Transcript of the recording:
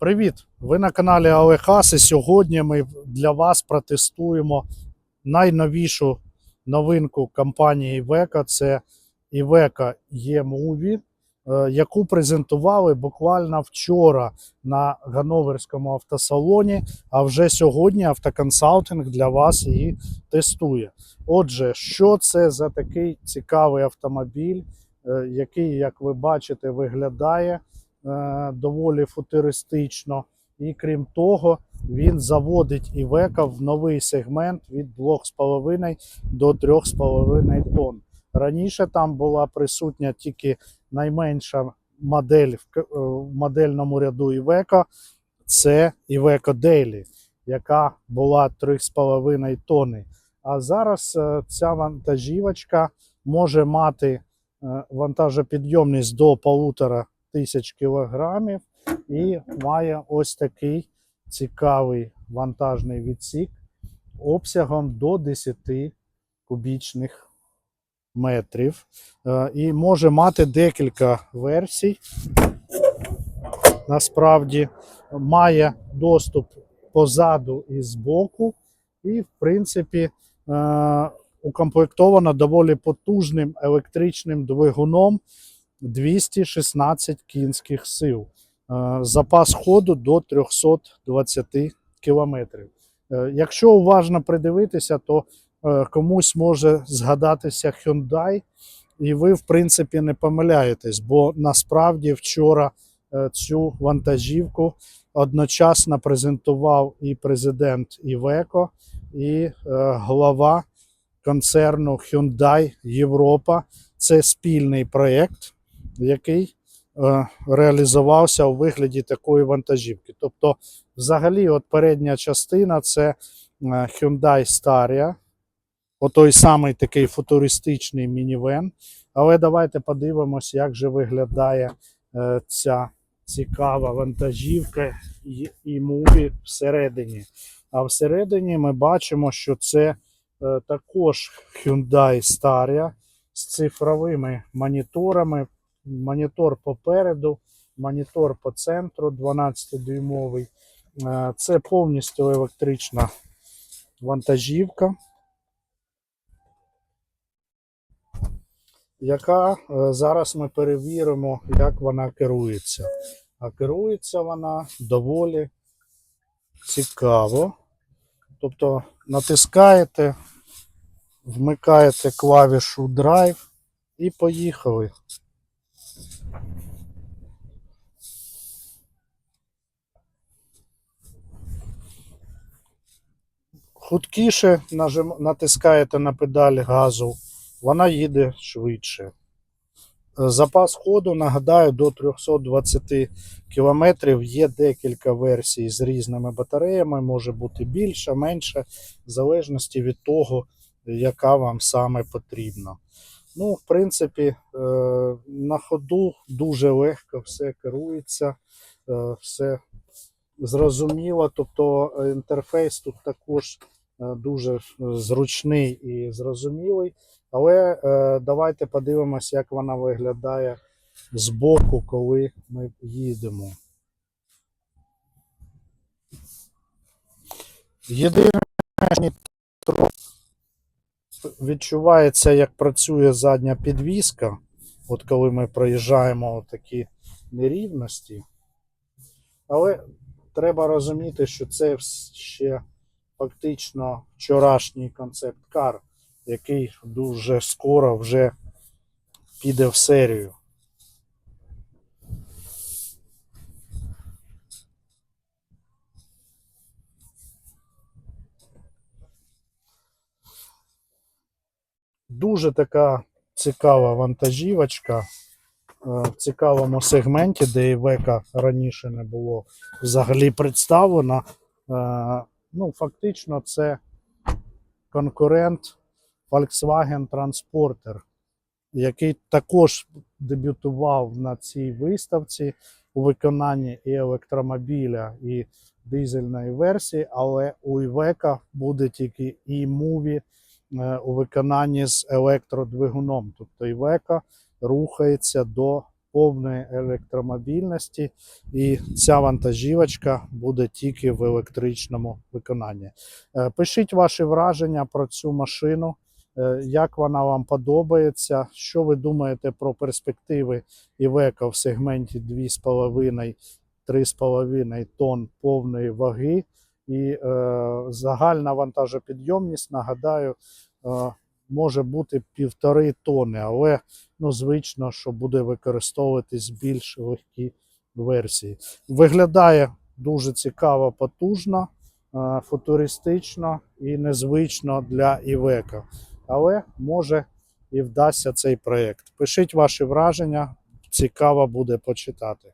Привіт! Ви на каналі Алехас і сьогодні ми для вас протестуємо найновішу новинку компанії Iveco. Це E-Movie, е, яку презентували буквально вчора на Ганноверському автосалоні. А вже сьогодні автоконсалтинг для вас її тестує. Отже, що це за такий цікавий автомобіль, е, який, як ви бачите, виглядає доволі футуристично. І крім того, він заводить Івека в новий сегмент від 2,5 до 3,5 тонн. Раніше там була присутня тільки найменша модель в е, модельному ряду Івека. Це Iveco Daily, яка була 3,5 тонни. А зараз е, ця вантажівочка може мати е, вантажопідйомність до 1,5 тисяч кілограмів і має ось такий цікавий вантажний відсік обсягом до 10 кубічних метрів. Е, І може мати декілька версій. Насправді має доступ позаду і збоку, і, в принципі, е, укомплектована доволі потужним електричним двигуном 216 кінських сил. Е, Запас ходу до 320 кілометрів. Е, Якщо уважно придивитися, то е, комусь може згадатися Hyundai, і ви, в принципі, не помиляєтесь, бо насправді вчора цю вантажівку одночасно презентував і президент Iveco, і голова концерну Hyundai Європа. Це спільний проєкт, який е, реалізувався у вигляді такої вантажівки. Тобто, взагалі, от передня частина це е, Hyundai Staria, отой самий такий футуристичний мінівен. Але давайте подивимось, як же виглядає е, ця цікава вантажівка і, і всередині. А всередині ми бачимо, що це також Hyundai Staria з цифровими моніторами. Монітор попереду, монітор по центру 12-дюймовий. Е, Це повністю електрична вантажівка, яка е, зараз ми перевіримо, як вона керується. А керується вона доволі цікаво. Тобто натискаєте, вмикаєте клавішу Drive і поїхали. Хуткіше нажим, натискаєте на педаль газу, вона їде швидше. Е, Запас ходу, нагадаю, до 320 км. Є декілька версій з різними батареями, може бути більше, менше, в залежності від того, яка вам саме потрібна. Ну, в принципі, е, на ходу дуже легко все керується, е, все зрозуміло. Тобто інтерфейс тут також дуже е, зручний і зрозумілий. Але е, давайте подивимося, як вона виглядає збоку, коли ми їдемо. Єдине, відчувається, як працює задня підвіска. От коли ми проїжджаємо такі нерівності. Але треба розуміти, що це ще фактично вчорашній концепт-кар, який дуже скоро вже піде в серію. Дуже така цікава вантажівочка. е, В цікавому сегменті, де Івека раніше не було взагалі представлено. Е, Ну, фактично, це конкурент Volkswagen Transporter, який також дебютував на цій виставці у виконанні і електромобіля, і дизельної версії, але у Івека буде тільки і муві у виконанні з електродвигуном. Тобто Івека рухається до повної електромобільності, і ця вантажівочка буде тільки в електричному виконанні. Е, Пишіть ваші враження про цю машину, е, як вона вам подобається, що ви думаєте про перспективи Iveco в сегменті 2,5-3,5 тонн повної ваги. І е, загальна вантажопідйомність, нагадаю, е, може бути півтори тони, але ну, звично, що буде використовуватись більш легкі версії. Виглядає дуже цікаво, потужно, е, футуристично і незвично для Iveco. Але може і вдасться цей проєкт. Пишіть ваші враження, цікаво буде почитати.